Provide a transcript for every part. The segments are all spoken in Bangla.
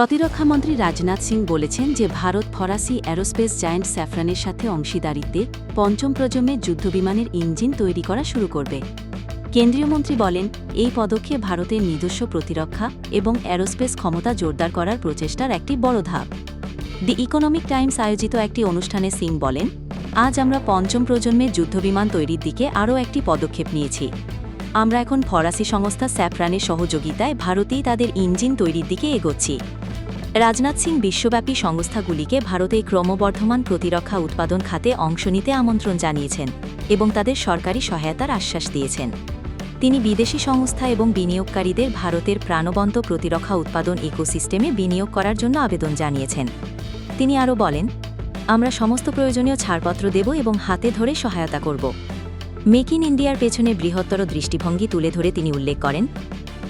প্রতিরক্ষামন্ত্রী রাজনাথ সিং বলেছেন যে ভারত ফরাসি অ্যারোস্পেস জায়ান্ট স্যাফরানের সাথে অংশীদারিত্বে পঞ্চম প্রজন্মের যুদ্ধবিমানের ইঞ্জিন তৈরি করা শুরু করবে। কেন্দ্রীয় মন্ত্রী বলেন, এই পদক্ষেপ ভারতের নিজস্ব প্রতিরক্ষা এবং অ্যারোস্পেস ক্ষমতা জোরদার করার প্রচেষ্টার একটি বড় ধাপ। দি ইকোনমিক টাইমস আয়োজিত একটি অনুষ্ঠানে সিং বলেন, আজ আমরা পঞ্চম প্রজন্মের যুদ্ধবিমান তৈরির দিকে আরও একটি পদক্ষেপ নিয়েছি। আমরা এখন ফরাসি সংস্থা স্যাফরানের সহযোগিতায় ভারতেই তাদের ইঞ্জিন তৈরির দিকে এগোচ্ছি। রাজনাথ সিং বিশ্বব্যাপী সংস্থাগুলিকে ভারতে ক্রমবর্ধমান প্রতিরক্ষা উৎপাদন খাতে অংশ নিতে আমন্ত্রণ জানিয়েছেন এবং তাদের সরকারি সহায়তার আশ্বাস দিয়েছেন। তিনি বিদেশি সংস্থা এবং বিনিয়োগকারীদের ভারতের প্রাণবন্ত প্রতিরক্ষা উৎপাদন ইকোসিস্টেমে বিনিয়োগ করার জন্য আবেদন জানিয়েছেন। তিনি আরও বলেন, আমরা সমস্ত প্রয়োজনীয় ছাড়পত্র দেব এবং হাতে ধরে সহায়তা করব। মেক ইন ইন্ডিয়ার পেছনে বৃহত্তর দৃষ্টিভঙ্গি তুলে ধরে, তিনি উল্লেখ করেন।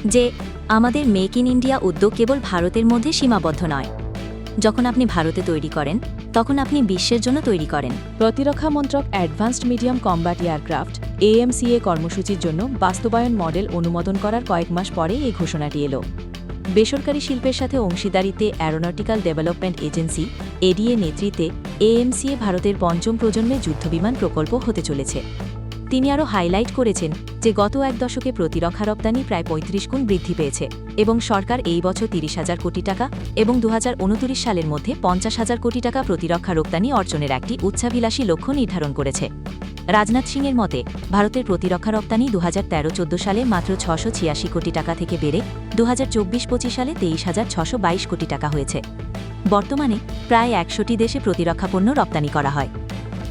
যে আমাদের মেক ইন ইন্ডিয়া উদ্যোগ কেবল ভারতের মধ্যে সীমাবদ্ধ নয়। যখন আপনি ভারতে তৈরি করেন, তখন আপনি বিশ্বের জন্য তৈরি করেন। প্রতিরক্ষা মন্ত্রক advanced medium combat aircraft, AMCA কর্মসূচির জন্য বাস্তবায়ন মডেল অনুমোদন করার কয়েক মাস পরে এই ঘোষণাটি এলো। বেসরকারি শিল্পের সাথে অংশীদারিতে অ্যারোনটিক্যাল ডেভেলপমেন্ট এজেন্সি এডিএ নেতৃত্বে এএমসিএ ভারতের পঞ্চম প্রজন্মের যুদ্ধবিমান প্রকল্প হতে চলেছে। তিনি আরও হাইলাইট করেছেন যে গত এক দশকে প্রতিরক্ষা রপ্তানি প্রায় পঁয়ত্রিশ গুণ বৃদ্ধি পেয়েছে এবং সরকার এই বছর তিরিশ হাজার কোটি টাকা এবং দু হাজার উনত্রিশ সালের মধ্যে পঞ্চাশ হাজার কোটি টাকা প্রতিরক্ষা রপ্তানি অর্জনের একটি উচ্চাভিলাষী লক্ষ্য নির্ধারণ করেছে। রাজনাথ সিংয়ের মতে, ভারতের প্রতিরক্ষা রপ্তানি দু হাজার তেরো চোদ্দ সালে মাত্র ছশো ছিয়াশি কোটি টাকা থেকে বেড়ে দু হাজার চব্বিশ পঁচিশ সালে তেইশ হাজার ছশো বাইশ কোটি টাকা হয়েছে। বর্তমানে প্রায় একশোটি দেশে প্রতিরক্ষা পণ্য রপ্তানি করা হয়।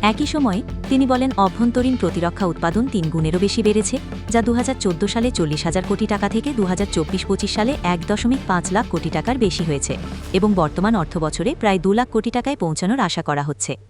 একই সময়ে তিনি বলেন অভ্যন্তরীণ প্রতিরক্ষা উৎপাদন তিন গুণেরও বেশি বেড়েছে, যা দুহাজার চোদ্দ সালে চল্লিশ হাজার কোটি টাকা থেকে দু হাজার চব্বিশ পঁচিশ সালে এক দশমিক পাঁচ লাখ কোটি টাকার বেশি হয়েছে এবং বর্তমান অর্থবছরে প্রায় দু লাখ কোটি টাকায় পৌঁছানোর আশা করা হচ্ছে।